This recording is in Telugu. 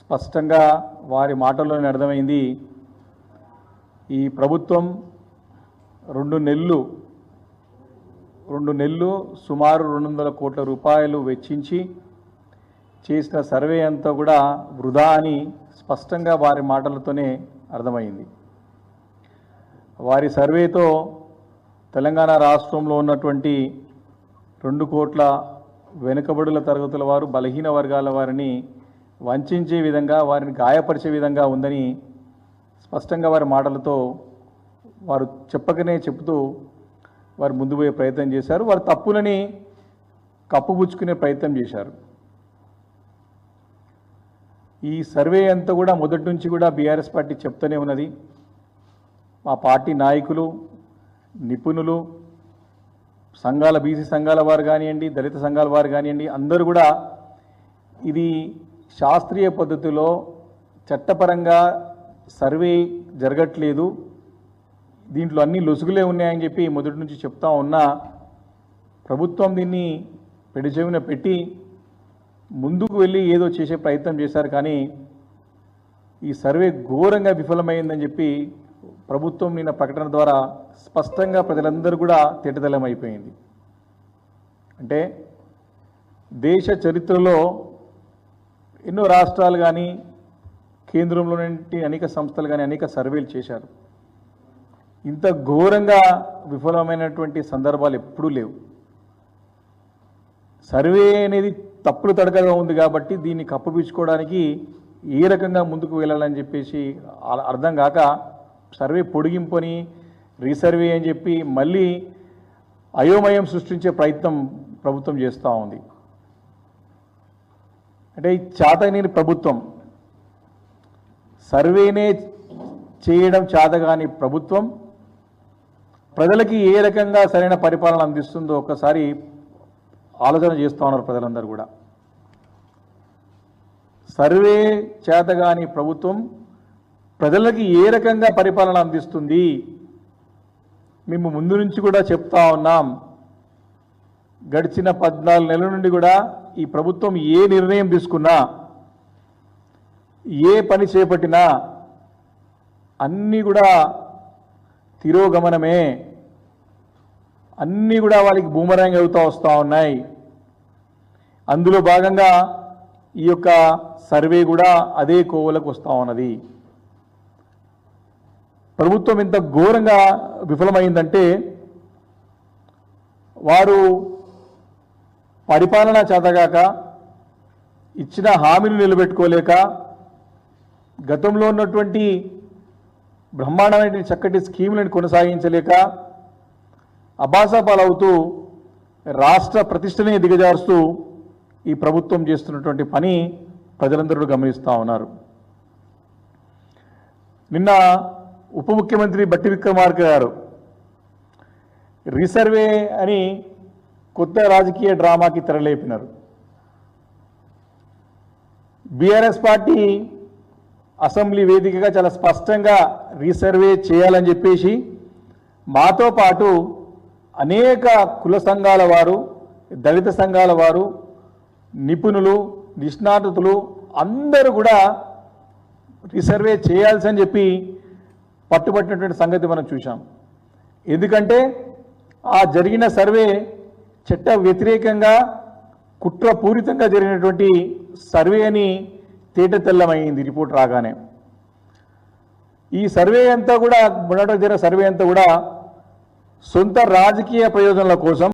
స్పష్టంగా వారి మాటల్లోనే అర్థమైంది. ఈ ప్రభుత్వం రెండు నెలలు రెండు నెలలు సుమారు రెండు వందల కోట్ల రూపాయలు వెచ్చించి చేసిన సర్వే అంతా కూడా వృధా అని స్పష్టంగా వారి మాటలతోనే అర్థమైంది. వారి సర్వేతో తెలంగాణ రాష్ట్రంలో ఉన్నటువంటి రెండు కోట్ల వెనుకబడుల తరగతుల వారు బలహీన వర్గాల వారిని వంచే విధంగా వారిని గాయపరిచే విధంగా ఉందని స్పష్టంగా వారి మాటలతో వారు చెప్పకనే చెప్తూ వారు ముందు పోయే ప్రయత్నం చేశారు. వారి తప్పులని కప్పుపుచ్చుకునే ప్రయత్నం చేశారు. ఈ సర్వే అంతా కూడా మొదటి నుంచి కూడా బీఆర్ఎస్ పార్టీ చెప్తూనే ఉన్నది. మా పార్టీ నాయకులు నిపుణులు సంఘాల బీసీ సంఘాల వారు కానివ్వండి దళిత సంఘాల వారు కానివ్వండి అందరూ కూడా ఇది శాస్త్రీయ పద్ధతిలో చట్టపరంగా సర్వే జరగట్లేదు. దీంట్లో అన్ని లొసుగులే ఉన్నాయని చెప్పి మొదటి నుంచి చెప్తా ఉన్నా ప్రభుత్వం దీన్ని పెడిచెవిన పెట్టి ముందుకు వెళ్ళి ఏదో చేసే ప్రయత్నం చేశారు కానీ ఈ సర్వే ఘోరంగా విఫలమైందని చెప్పి ప్రభుత్వం నిన్న ప్రకటన ద్వారా స్పష్టంగా ప్రజలందరూ కూడా తిట్టదలం అయిపోయింది అంటే దేశ చరిత్రలో ఎన్నో రాష్ట్రాలు కానీ కేంద్రంలోని అనేక సంస్థలు కానీ అనేక సర్వేలు చేశారు. ఇంత ఘోరంగా విఫలమైనటువంటి సందర్భాలు ఎప్పుడూ లేవు. సర్వే అనేది తప్పులు తడకగా ఉంది కాబట్టి దీన్ని కప్పపించుకోవడానికి ఏ రకంగా ముందుకు వెళ్ళాలని చెప్పేసి అర్థం కాక సర్వే పొడిగింపుని రీసర్వే అని చెప్పి మళ్ళీ అయోమయం సృష్టించే ప్రయత్నం ప్రభుత్వం చేస్తూ ఉంది. అంటే ఈ చేతనేని ప్రభుత్వం. సర్వేనే చేయడం చేతగాని ప్రభుత్వం. ప్రజలకి ఏ రకంగా సరైన పరిపాలన అందిస్తుందో ఒకసారి ఆలోచన చేస్తూ ఉన్నారు ప్రజలందరూ కూడా. సర్వే చేతగాని ప్రభుత్వం ప్రజలకి ఏ రకంగా పరిపాలన అందిస్తుంది మేము ముందు నుంచి కూడా చెప్తా ఉన్నాం. గడిచిన పద్నాలుగు నెలల నుండి కూడా ఈ ప్రభుత్వం ఏ నిర్ణయం తీసుకున్నా ఏ పని చేపట్టినా అన్నీ కూడా తిరోగమనమే. అన్నీ కూడా వాళ్ళకి బూమరాంగ్ అవుతూ వస్తూ ఉన్నాయి. అందులో భాగంగా ఈ యొక్క సర్వే కూడా అదే కోవలకు వస్తూ ఉన్నది. ప్రభుత్వం ఇంత ఘోరంగా విఫలమైందంటే వారు పరిపాలన చేతగాక ఇచ్చిన హామీలు నిలబెట్టుకోలేక గతంలో ఉన్నటువంటి బ్రహ్మాండమైన చక్కటి స్కీములను కొనసాగించలేక అబాసపాలవుతూ రాష్ట్ర ప్రతిష్టనే దిగజారుస్తూ ఈ ప్రభుత్వం చేస్తున్నటువంటి పని ప్రజలందరూ గమనిస్తూ ఉన్నారు. నిన్న ఉప ముఖ్యమంత్రి బట్టి విక్రమార్క గారు రీసర్వే అని కొత్త రాజకీయ డ్రామాకి తెరలేపినారు. బీఆర్ఎస్ పార్టీ అసెంబ్లీ వేదికగా చాలా స్పష్టంగా రీసర్వే చేయాలని చెప్పేసి మాతో పాటు అనేక కుల సంఘాల వారు దళిత సంఘాల వారు నిపుణులు నిష్ణాతులు అందరూ కూడా రీసర్వే చేయాల్సి చెప్పి పట్టుబట్టినటువంటి సంగతి మనం చూసాం ఎందుకంటే ఆ జరిగిన సర్వే చట్ట వ్యతిరేకంగా కుట్రపూరితంగా జరిగినటువంటి సర్వే అని తేటతెల్లమైంది రిపోర్ట్ రాగానే. ఈ సర్వే అంతా కూడా మొన్నటి జరిగిన సర్వే అంతా కూడా సొంత రాజకీయ ప్రయోజనాల కోసం